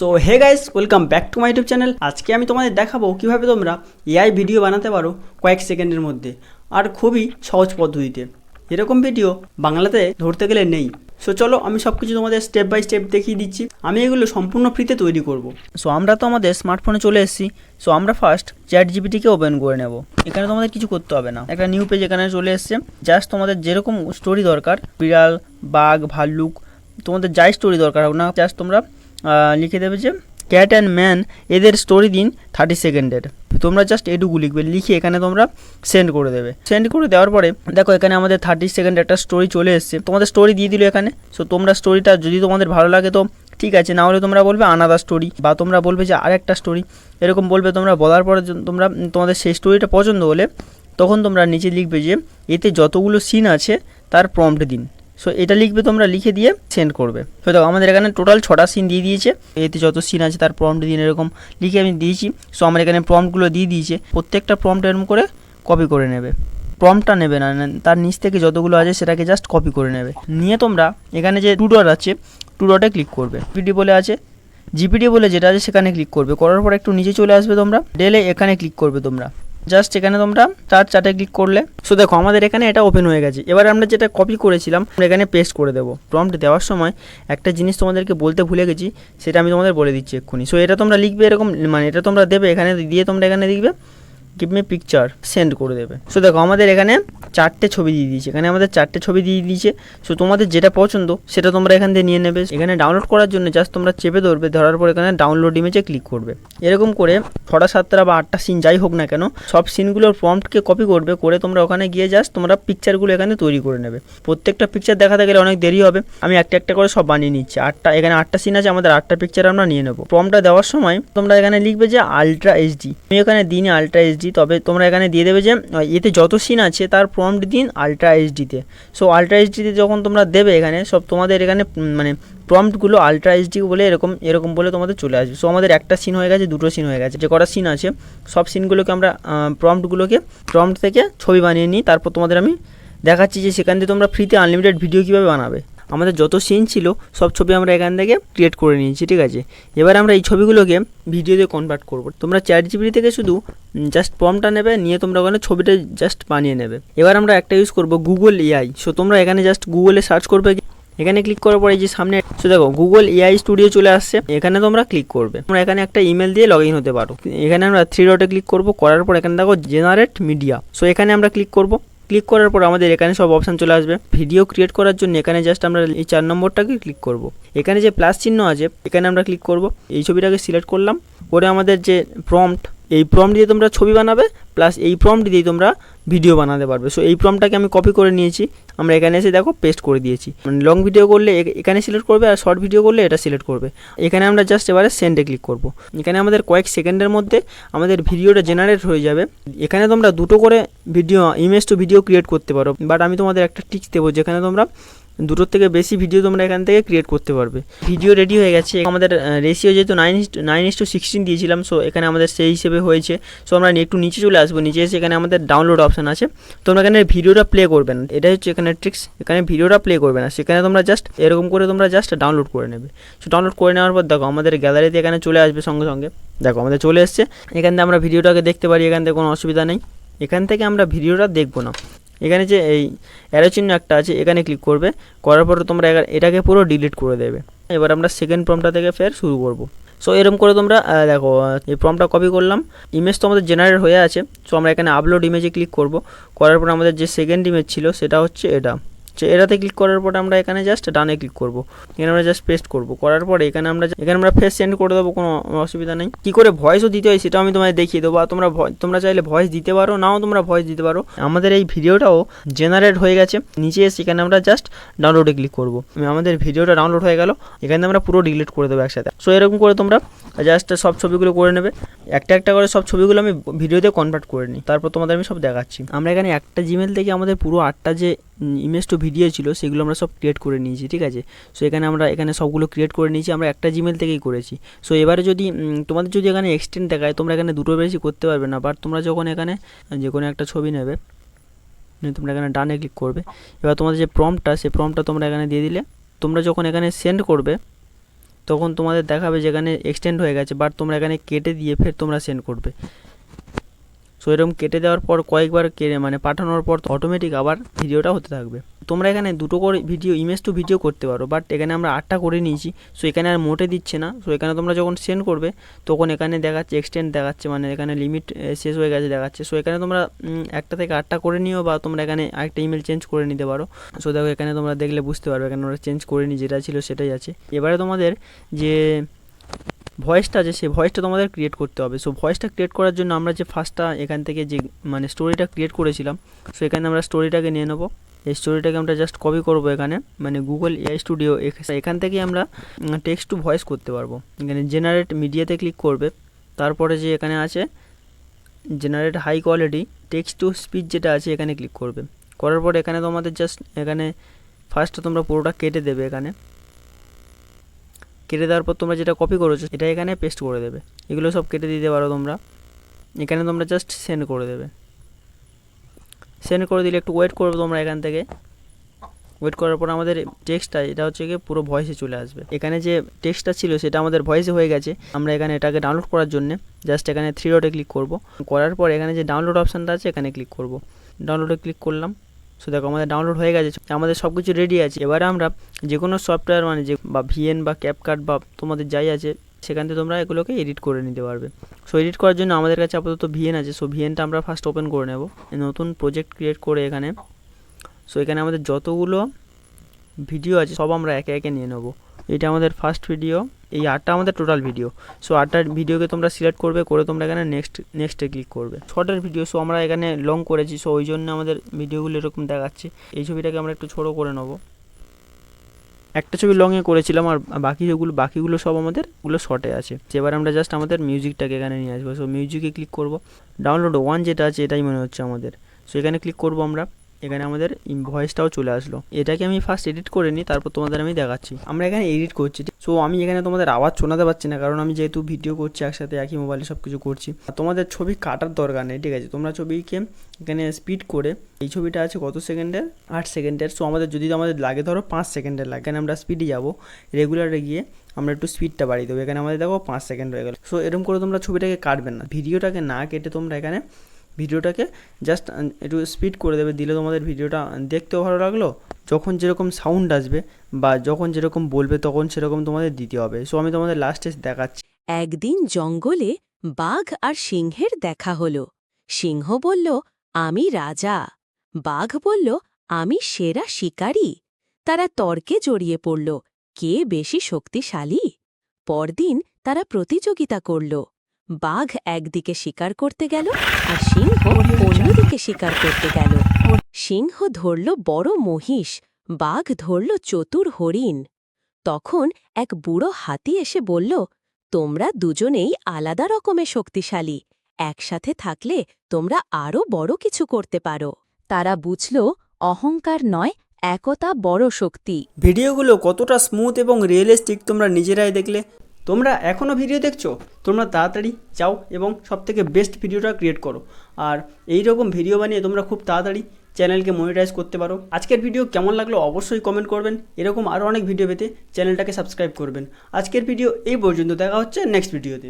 So hey guys welcome back to my YouTube channel আজকে আমি তোমাদের দেখাবো কীভাবে তোমরা এআই ভিডিও বানাতে পারো কয়েক সেকেন্ডের মধ্যে, আর খুবই সহজ পদ্ধতিতে। এরকম ভিডিও বাংলাতে ধরতে গেলে নেই। সো চলো আমি সব কিছু তোমাদের স্টেপ বাই স্টেপ দেখিয়ে দিচ্ছি। আমি এগুলো সম্পূর্ণ ফ্রিতে তৈরি করব। সো আমরা তো আমাদের স্মার্টফোনে চলে এসেছি। সো আমরা ফার্স্ট চ্যাট জিপিটিকে ওপেন করে নেব। এখানে তোমাদের কিছু করতে হবে না। একটা নিউ পেজ এখানে চলে এসছে। জাস্ট তোমাদের যেরকম স্টোরি দরকার, বিড়াল, বাঘ, ভাল্লুক, তোমাদের যাই স্টোরি দরকার হোক না জাস্ট তোমরা লিখে দেবে যে ক্যাট অ্যান্ড ম্যান এদের স্টোরি দিন থার্টি সেকেন্ডের তোমরা জাস্ট এটুকু লিখবে, লিখে এখানে তোমরা সেন্ড করে দেবে। সেন্ড করে দেওয়ার পরে, দেখো এখানে আমাদের থার্টি সেকেন্ড একটা স্টোরি চলে এসছে। তোমাদের স্টোরি দিয়ে দিল এখানে। সো তোমরা স্টোরিটা যদি তোমাদের ভালো লাগে তো ঠিক আছে, না হলে তোমরা বলবে আনাদার স্টোরি বা তোমরা বলবে যে আরেকটা স্টোরি এরকম বলবে তোমরা, বলার পরে তোমরা তোমাদের সেই স্টোরিটা পছন্দ হলে তখন তোমরা নিচে লিখবে যে, এতে যতগুলো সিন আছে, তার প্রম্পট দিন। সো এটা লিখবে তোমরা লিখে দিয়ে সেন্ড করবে। তো দেখো আমাদের এখানে টোটাল ছটা সিন দিয়ে দিয়েছে। এতে যত সিন আছে তার প্রম্পট দিন এরকম লিখে আমি দিয়েছি। সো আমার এখানে প্রম্পটগুলো দিয়ে দিয়েছে। প্রত্যেকটা প্রম্পট এরকম করে কপি করে নেবে। প্রম্পটটা নেবে না না, তার নিচ থেকে যতগুলো আছে সেটাকে জাস্ট কপি করে নেবে। নিয়ে তোমরা এখানে যে টু আছে টু ডটে ক্লিক করবে পিডি বলে আছে। জিপিডি বলে যেটা আছে সেখানে ক্লিক করবে। করার পর একটু নিচে চলে আসবে তোমরা। ডেলে এখানে ক্লিক করবে তোমরা। জাস্ট এখানে তোমরা চার চাটে ক্লিক করলে। সো দেখো, আমাদের এখানে এটা ওপেন হয়ে গেছে। এবার আমরা যেটা কপি করেছিলাম এখানে পেস্ট করে দেবো। প্রম্পট দেওয়ার সময় একটা জিনিস তোমাদেরকে বলতে ভুলে গেছি, সেটা আমি তোমাদের বলে দিচ্ছি এক্ষুনি। সো এটা তোমরা লিখবে এরকম মানে এটা তোমরা দেবে, এখানে দিয়ে তোমরা এখানে লিখবে। গিভ মি পিকচার সেন্ড করে দেবে। সো দেখো, আমাদের এখানে চারটে ছবি দিয়ে দিয়েছে। এখানে আমাদের চারটে ছবি দিয়ে দিয়েছে। সো তোমাদের যেটা পছন্দ, সেটা তোমরা এখান থেকে নিয়ে নেবে। এখানে ডাউনলোড করার জন্য জাস্ট তোমরা চেপে ধরবে, ধরার পর এখানে ডাউনলোড ইমেজে ক্লিক করবে। এরকম করে ছটা সাতটা বা আটটা সিন যাই হোক না কেন, সব সিনগুলোর প্রম্পটকে কপি করবে, করে তোমরা ওখানে গিয়ে জাস্ট তোমরা পিকচারগুলো এখানে তৈরি করে নেবে। প্রত্যেকটা পিকচার দেখাতে গেলে অনেক দেরি হবে। আমি একটা একটা করে সব বানিয়ে নিচ্ছি। আটটা, এখানে আটটা সিন আছে, আমাদের আটটা পিকচার আমরা নিয়ে নেব। প্রম্পটটা দেওয়ার সময় তোমরা এখানে লিখবে যে আলট্রা এইচডি আমি এখানে দিনে আলট্রা এইচডি তবে তোমরা এখানে দিয়ে দেবে যে এতে যত সিন আছে, তার প্রম্পট দিন আলট্রা এইচডিতে সো আলট্রা এইচডিতে যখন তোমরা দেবে এখানে, সব তোমাদের এখানে মানে প্রম্পটগুলো আলট্রা এইচডি বলে এরকম এরকম বলে তোমাদের চলে আসবে। সো আমাদের একটা সিন হয়ে গেছে, দুটো সিন হয়ে গেছে। যে কটা সিন আছে, সব সিনগুলোকে আমরা প্রম্পটগুলোকে প্রম্পট থেকে ছবি বানিয়ে নিই। তারপর তোমাদের আমি দেখাচ্ছি যে সেখান থেকে তোমরা ফ্রিতে আনলিমিটেড ভিডিও কীভাবে বানাবে। আমাদের যত সিন ছিল, সব ছবি আমরা এখান থেকে ক্রিয়েট করে নিয়েছি, ঠিক আছে? এবার আমরা এই ছবিগুলোকে ভিডিওতে কনভার্ট করব। তোমরা চ্যাট জিপিটি থেকে শুধু জাস্ট প্রমটা নেবে, নিয়ে তোমরা ওখানে ছবিটা জাস্ট বানিয়ে নেবে। এবার আমরা একটা ইউজ করব গুগল এআই সো তোমরা এখানে জাস্ট গুগলে সার্চ করবে। এখানে ক্লিক করার পরে যে সামনে সো দেখো গুগল এআই স্টুডিও চলে আসছে। এখানে তোমরা ক্লিক করবে। তোমরা এখানে একটা ইমেল দিয়ে লগ ইন হতে পারো। এখানে আমরা থ্রি ডটে ক্লিক করব। করার পর এখানে দেখো জেনারেট মিডিয়া সো এখানে আমরা ক্লিক করব। ক্লিক করার পর আমাদের এখানে সব অপশান চলে আসবে। ভিডিও ক্রিয়েট করার জন্য এখানে জাস্ট আমরা এই চার নম্বরটাকে ক্লিক করব। এখানে যে প্লাস চিহ্ন আছে, এখানে আমরা ক্লিক করব। এই ছবিটাকে সিলেক্ট করলাম। পরে আমাদের যে প্রম্পট এই প্রম্পট দিয়ে তোমরা ছবি বানাবে প্লাস এই প্রম্পট দিয়ে তোমরা ভিডিও বানাতে পারবে। সো এই প্রমটাকে আমি কপি করে নিয়েছি। আমরা এখানে এসে দেখো পেস্ট করে দিয়েছি। মানে লং ভিডিও করলে এখানে সিলেক্ট করবে আর শর্ট ভিডিও করলে এটা সিলেক্ট করবে। এখানে আমরা জাস্ট এবারে সেন্ডে ক্লিক করব। এখানে আমাদের কয়েক সেকেন্ডের মধ্যে আমাদের ভিডিওটা জেনারেট হয়ে যাবে। এখানে তোমরা দুটো করে video image to video create করতে পারো। বাট আমি তোমাদের একটা টিক্স দেবো যেখানে তোমরা দুটোর থেকে বেশি ভিডিও তোমরা এখান থেকে ক্রিয়েট করতে পারবে। ভিডিও রেডি হয়ে গেছে। আমাদের রেশিও যেহেতু nine nine is to sixteen দিয়েছিলাম সো এখানে আমাদের সেই হিসেবে হয়েছে। সো আমরা একটু নিচে চলে আসব। নিচে এসে এখানে আমাদের ডাউনলোড অপশান আছে। তোমরা এখানে ভিডিওটা প্লে করবে না। এটা হচ্ছে এখানে ট্রিক্স এখানে ভিডিওটা প্লে করবে না। সেখানে তোমরা জাস্ট এরকম করে তোমরা জাস্ট ডাউনলোড করে নেবে। সো ডাউনলোড করে নেওয়ার পর দেখো, আমাদের গ্যালারিতে এখানে চলে আসবে সঙ্গে সঙ্গে। দেখো, আমাদের চলে এসছে। এখান থেকে আমরা ভিডিওটাকে দেখতে পারি। এখান থেকে কোনো অসুবিধা নেই। এখান থেকে আমরা ভিডিওটা দেখব না। এখানে যে এই অ্যারো চিহ্ন একটা আছে, এখানে ক্লিক করবে, করার পরে তোমরা এটাকে পুরো ডিলিট করে দেবে। এবার আমরা সেকেন্ড প্রমটা থেকে ফের শুরু করব। সো এরম করে তোমরা দেখো, এই প্রমটা কপি করলাম। ইমেজ তো আমাদের জেনারেট হয়ে আছে সো আমরা এখানে আপলোড ইমেজে ক্লিক করব। করার পর আমাদের যে সেকেন্ড ইমেজ ছিল, সেটা হচ্ছে এটা। এটাতে ক্লিক করার পরে আমরা এখানে জাস্ট ডানে ক্লিক করব। এখানে আমরা জাস্ট পেস্ট করব। করার পরে এখানে আমরা এখানে আমরা ফেস সেন্ড করে দেবো, কোনো অসুবিধা নেই। কী করে ভয়েসও দিতে হয় সেটাও আমি তোমায় দেখিয়ে দেবো। আর তোমরা তোমরা চাইলে ভয়েস দিতে পারো, নাও তোমরা ভয়েস দিতে পারো। আমাদের এই ভিডিওটাও জেনারেট হয়ে গেছে। নিচে এসে এখানে আমরা জাস্ট ডাউনলোডে ক্লিক করব। আমাদের ভিডিওটা ডাউনলোড হয়ে গেল। এখানে আমরা পুরো ডিলিট করে দেবো একসাথে। সো এরকম করে তোমরা জাস্ট সব ছবিগুলো করে নেবে। একটা একটা করে সব ছবিগুলো আমি ভিডিওতে কনভার্ট করে নিই। তারপর তোমাদের আমি সব দেখাচ্ছি। আমরা এখানে একটা জিমেল থেকে আমাদের পুরো আটটা যে ইমেজ টু ভিডিও ছিল, সেগুলো আমরা সব ক্রিয়েট করে নিয়েছি, ঠিক আছে? সো এখানে আমরা, এখানে সবগুলো ক্রিয়েট করে নিয়েছি, আমরা একটা জিমেল থেকেই করেছি। সো এবারে যদি তোমাদের যদি এখানে এক্সটেন্ড দেখায়, তোমরা এখানে দুটো বেশি করতে পারবে না বাট তোমরা যখন এখানে যে কোনো একটা ছবি নেবে তোমরা এখানে ডানে ক্লিক করবে। এবার তোমাদের যে প্রম্পটটা সেই প্রম্পটটা তোমরা এখানে দিয়ে দিলে, তোমরা যখন এখানে সেন্ড করবে, তখন তোমাদের দেখাবে যেখানে এক্সটেন্ড হয়ে গেছে বাট তোমরা এখানে কেটে দিয়ে ফের তোমরা সেন্ড করবে। সো এরকম কেটে দেওয়ার পর কয়েকবার কেটে মানে পাঠানোর পর অটোমেটিক আবার ভিডিওটা হতে থাকবে। তোমরা এখানে দুটো করে ভিডিও ইমেজ টু ভিডিও করতে পারো বাট এখানে আমরা আটটা করে নিয়েছি সো এখানে আর মোটে দিচ্ছে না সো এখানে তোমরা যখন সেন্ড করবে, তখন এখানে দেখাচ্ছে এক্সটেন্ড দেখাচ্ছে মানে এখানে লিমিট শেষ হয়ে গেছে দেখাচ্ছে সো এখানে তোমরা একটা থেকে আটটা করে নিও, বা তোমরা এখানে আরেকটা ইমেল চেঞ্জ করে নিতে পারো সো দেখো এখানে তোমরা দেখলে বুঝতে পারবে, এখানে ওরা চেঞ্জ করে নি, যেটা ছিল সেটাই আছে। এবারে তোমাদের যে ভয়েসটা আছে সেই ভয়েসটা তোমাদের ক্রিয়েট করতে হবে সো ভয়েসটা ক্রিয়েট করার জন্য আমরা যে ফার্স্টটা এখান থেকে যে মানে স্টোরিটা ক্রিয়েট করেছিলাম সো এখানে আমরা স্টোরিটাকে নিয়ে নেব। এই স্টোরিটাকে আমরা জাস্ট কপি করব এখানে। মানে গুগল এআই স্টুডিও এখান থেকে আমরা টেক্সট টু ভয়েস করতে পারব। এখানে জেনারেট মিডিয়াতে ক্লিক করবে। তারপরে যে এখানে আছে generate high quality text to speech যেটা আছে, এখানে ক্লিক করবে। করার পর এখানে তোমাদের জাস্ট এখানে ফার্স্ট তোমরা পুরোটা কেটে দেবে এখানে। কেটে দেওয়ার পর তোমরা যেটা কপি করেছ এটা এখানে পেস্ট করে দেবে। এগুলো সব কেটে দিতে পারো তোমরা। এখানে তোমরা জাস্ট সেন্ড করে দেবে। সেন্ড করে দিলে একটু ওয়েট করবে তোমরা এখান থেকে। ওয়েট করার পর আমাদের টেক্সটটা এটা হচ্ছে গিয়ে পুরো ভয়েসে চলে আসবে। এখানে যে টেক্সটটা ছিল, সেটা আমাদের ভয়েসে হয়ে গেছে। আমরা এখানে এটাকে ডাউনলোড করার জন্য জাস্ট এখানে থ্রি ডটে ক্লিক করব। করার পর এখানে যে ডাউনলোড অপশানটা আছে, এখানে ক্লিক করব। ডাউনলোডে ক্লিক করলাম। সো দেখো, আমাদের ডাউনলোড হয়ে গেছে। আমাদের সব কিছু রেডি আছে। এবারে আমরা যে কোনো সফটওয়্যার মানে যে বা ভিএন বা ক্যাপকাট বা তোমাদের যাই আছে সেখান থেকে তোমরা এগুলোকে এডিট করে নিতে পারবে। সো এডিট করার জন্য আমাদের কাছে আপাতত ভিএন আছে। সো ভিএনটা আমরা ফার্স্ট ওপেন করে নেব। নতুন প্রজেক্ট ক্রিয়েট করে এখানে। সো এখানে আমাদের যতগুলো ভিডিও আছে, সব আমরা একে একে নিয়ে নেব। এটা আমাদের ফার্স্ট ভিডিও এই আটটা আমাদের টোটাল ভিডিও সো আটটার ভিডিওকে তোমরা সিলেক্ট করবে, করে তোমরা এখানে নেক্সট নেক্সটে ক্লিক করবে। শর্টের ভিডিও সো আমরা এখানে লং করেছি। সো ওই জন্য আমাদের ভিডিওগুলো এরকম দেখাচ্ছে। এই ছবিটাকে আমরা একটু ছোটো করে নেব। একটা ছবি লংয়ে করেছিলাম আর বাকি যেগুলো, বাকিগুলো সব আমাদের, ওগুলো শর্টে আছে। এবার আমরা জাস্ট আমাদের মিউজিকটাকে এখানে নিয়ে আসব। সো মিউজিকে ক্লিক করব। ডাউনলোড ওয়ান যেটা আছে, এটাই মনে হচ্ছে আমাদের। সো এখানে ক্লিক করব আমরা। এখানে আমাদের ভয়েসটাও চলে আসলো। এটাকে আমি ফার্স্ট এডিট করে নিই, তারপর তোমাদের আমি দেখাচ্ছি। আমরা এখানে এডিট করছি সো আমি এখানে তোমাদের আওয়াজ শোনাতে পারছি না, কারণ আমি যেহেতু ভিডিও করছি একসাথে, একই মোবাইলে সব কিছু করছি তোমাদের ছবি কাটার দরকার নেই, ঠিক আছে? তোমরা ছবিকে এখানে স্পিড করে, এই ছবিটা আছে কত সেকেন্ডের? আট সেকেন্ডের। সো আমাদের যদি আমাদের লাগে, ধরো পাঁচ সেকেন্ডের লাগে, এখানে আমরা স্পিডে যাব। রেগুলারে গিয়ে আমরা একটু স্পিডটা বাড়িয়ে দেবো। এখানে আমাদের দেখো পাঁচ সেকেন্ড হয়ে গেল। সো এরকম করে তোমরা ছবিটাকে কাটবে না। ভিডিওটাকে না কেটে তোমরা এখানে ভিডিওটাকে জাস্ট একটু স্পিড করে দেবে, দিলে তোমাদের ভিডিওটা দেখতেও ভালো লাগল। যখন যেরকম সাউন্ড আসবে বা যখন যেরকম বলবে, তখন সেরকম তোমাদের দিতে হবে। সো আমি তোমাদের লাস্টে দেখাচ্ছি। একদিন জঙ্গলে বাঘ আর সিংহের দেখা হল। সিংহ বলল, আমি রাজা। বাঘ বলল, আমি সেরা শিকারী। তারা তর্কে জড়িয়ে পড়ল, কে বেশি শক্তিশালী? পরদিন তারা প্রতিযোগিতা করল। বাঘ একদিকে শিকার করতে গেল আর সিংহ অন্যদিকে শিকার করতে গেল। সিংহ ধরল বড় মহিষ, বাঘ ধরল চতুর হরিণ। তখন এক বুড়ো হাতি এসে বলল, তোমরা দুজনেই আলাদা রকমের শক্তিশালী, একসাথে থাকলে তোমরা আরও বড় কিছু করতে পারো। তারা বুঝল, অহংকার নয়, একতা বড় শক্তি। ভিডিওগুলো কতটা স্মুথ এবং রিয়েলিস্টিক তোমরা নিজেরাই দেখলে? তোমরা এখনও ভিডিও দেখছ? তোমরা তাড়াতাড়ি যাও এবং সবথেকে বেস্ট ভিডিওটা ক্রিয়েট করো। আর এই রকম ভিডিও বানিয়ে তোমরা খুব তাড়াতাড়ি চ্যানেলকে মনিটাইজ করতে পারো। আজকের ভিডিও কেমন লাগল অবশ্যই কমেন্ট করবেন। এরকম আরও অনেক ভিডিও পেতে চ্যানেলটাকে সাবস্ক্রাইব করবেন। আজকের ভিডিও এই পর্যন্ত। দেখা হচ্ছে নেক্সট ভিডিওতে